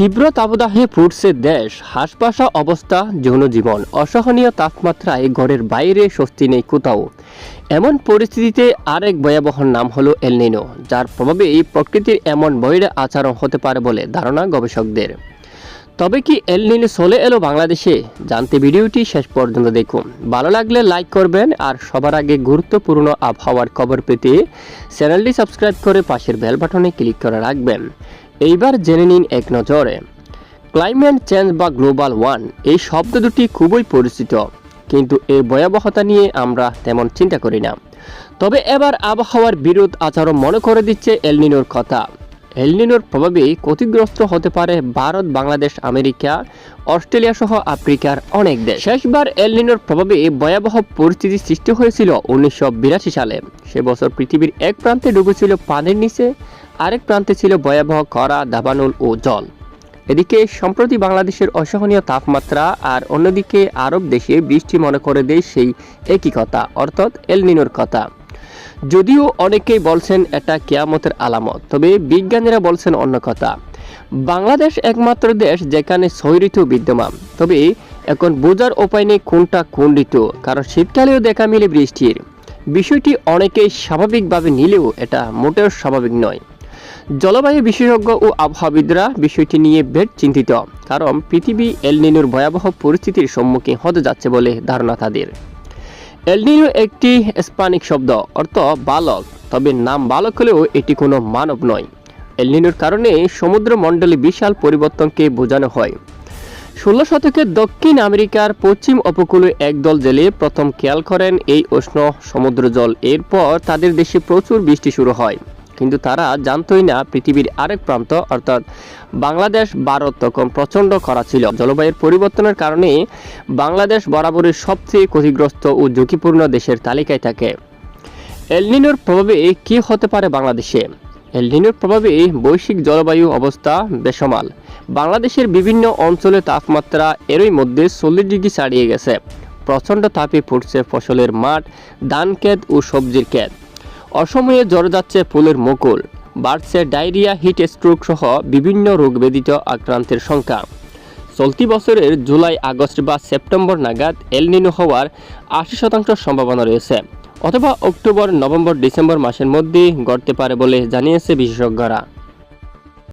তীব্র তাপদাহে ফুটছে দেশ। হাসপাসা অবস্থা, জনজীবন। অসহনীয় তাপমাত্রায় ঘরের বাইরে স্বস্তি নেই কোথাও। এমন পরিস্থিতিতে আরেক ভয়াবহ নাম হলো এলনিনো যার প্রভাবে এই প্রকৃতির এমন বৈরে আচরণ হতে পারে বলে ধারণা গবেষকদের। তবে কি এলনিনো চলে এলো বাংলাদেশে? জানতে ভিডিওটি শেষ পর্যন্ত দেখুন। ভালো লাগলে লাইক করবেন আর সবার আগে গুরুত্বপূর্ণ আবহাওয়ার খবর পেতে চ্যানেলটি সাবস্ক্রাইব করে পাশের বেল বাটনে ক্লিক করে রাখবেন। এইবার জেনে নিন এক নজরে। ক্লাইমেট চেঞ্জ বা গ্লোবাল ওয়ান এই শব্দ দুটি খুবই পরিচিত, কিন্তু এর ভয়াবহতা নিয়ে আমরা তেমন চিন্তা করি না। তবে এবার আবহাওয়ার বিরোধ আচরণ মনে করে দিচ্ছে এলনিনোর কথা। এলনিনোর প্রভাবে ক্ষতিগ্রস্ত হতে পারে ভারত, বাংলাদেশ, আমেরিকা, অস্ট্রেলিয়া সহ আফ্রিকার অনেক দেশ। শেষবার এলনিনোর প্রভাবে ভয়াবহ পরিস্থিতি সৃষ্টি হয়েছিল উনিশশো বিরাশি সালে। সে বছর পৃথিবীর এক প্রান্তে ডুবেছিল পানির নিচে আরেক প্রান্তে ছিল ভয়াবহ করা দাবানল ও জল। এদিকে সম্প্রতি বাংলাদেশের অসহনীয় তাপমাত্রা আর অন্যদিকে আরব দেশে বৃষ্টি মনে করে দেয় সেই একই কথা, অর্থাৎ এলনিনোর কথা। যদিও অনেকেই বলছেন এটা কেয়ামতের আলামত, তবে বিজ্ঞানীরা বলছেন অন্য কথা। বাংলাদেশ একমাত্র দেশ যেখানে ছয় ঋতু বিদ্যমান, তবে এখন বোঝার উপায় নেই কোনটা কোন ঋতু, কারণ শীতকালেও দেখা মিলে বৃষ্টির। বিষয়টি অনেকেই স্বাভাবিকভাবে নিলেও এটা মোটেও স্বাভাবিক নয়। জলবায়ু বিশেষজ্ঞ ও আবহাওয়াবিদরা বিষয়টি নিয়ে বেশ চিন্তিত। কারণ পৃথিবী এলনিনোর ভয়াবহ পরিস্থিতির সম্মুখীন হতে যাচ্ছে বলে ধারণা তাদের। এলনিনো একটি স্পানিক শব্দ, অর্থ বালক। তবে নাম বালক হলেও এটি কোনো মানব নয়। এলনিনোর কারণে সমুদ্র মণ্ডলে বিশাল পরিবর্তনকে বোঝানো হয়। ষোলো শতকে দক্ষিণ আমেরিকার পশ্চিম উপকূলে একদল জেলে প্রথম খেয়াল করেন এই উষ্ণ সমুদ্র জল এরপর তাদের দেশে প্রচুর বৃষ্টি শুরু হয়। কিন্তু তারা জানতই না পৃথিবীর আরেক প্রান্ত, অর্থাৎ বাংলাদেশ, ভারত তখন প্রচণ্ড করা ছিল। জলবায়ুর পরিবর্তনের কারণে বাংলাদেশ বরাবরই সবচেয়ে ক্ষতিগ্রস্ত ও ঝুঁকিপূর্ণ দেশের তালিকায় থাকে। এলনিনোর প্রভাবে কি হতে পারে বাংলাদেশে? এলনিনোর প্রভাবে বৈশ্বিক জলবায়ু অবস্থা বেসমাল বাংলাদেশের বিভিন্ন অঞ্চলে তাপমাত্রা এরই মধ্যে চল্লিশ ডিগ্রি ছাড়িয়ে গেছে। প্রচণ্ড তাপে ফুটছে ফসলের মাঠ, ধান ক্ষেত ও সবজির ক্ষেত। অসময়ে জ্বর যাচ্ছে ফুলের মুকুল, বাড়ছে ডায়রিয়া, হিট স্ট্রোক সহ বিভিন্ন রোগব্যাধিত আক্রান্তের সংখ্যা। চলতি বছরের জুলাই, আগস্ট বা সেপ্টেম্বর নাগাদ এলনিনো হওয়ার আশি শতাংশ সম্ভাবনা রয়েছে, অথবা অক্টোবর, নভেম্বর, ডিসেম্বর মাসের মধ্যে গড়তে পারে বলে জানিয়েছে বিশেষজ্ঞরা।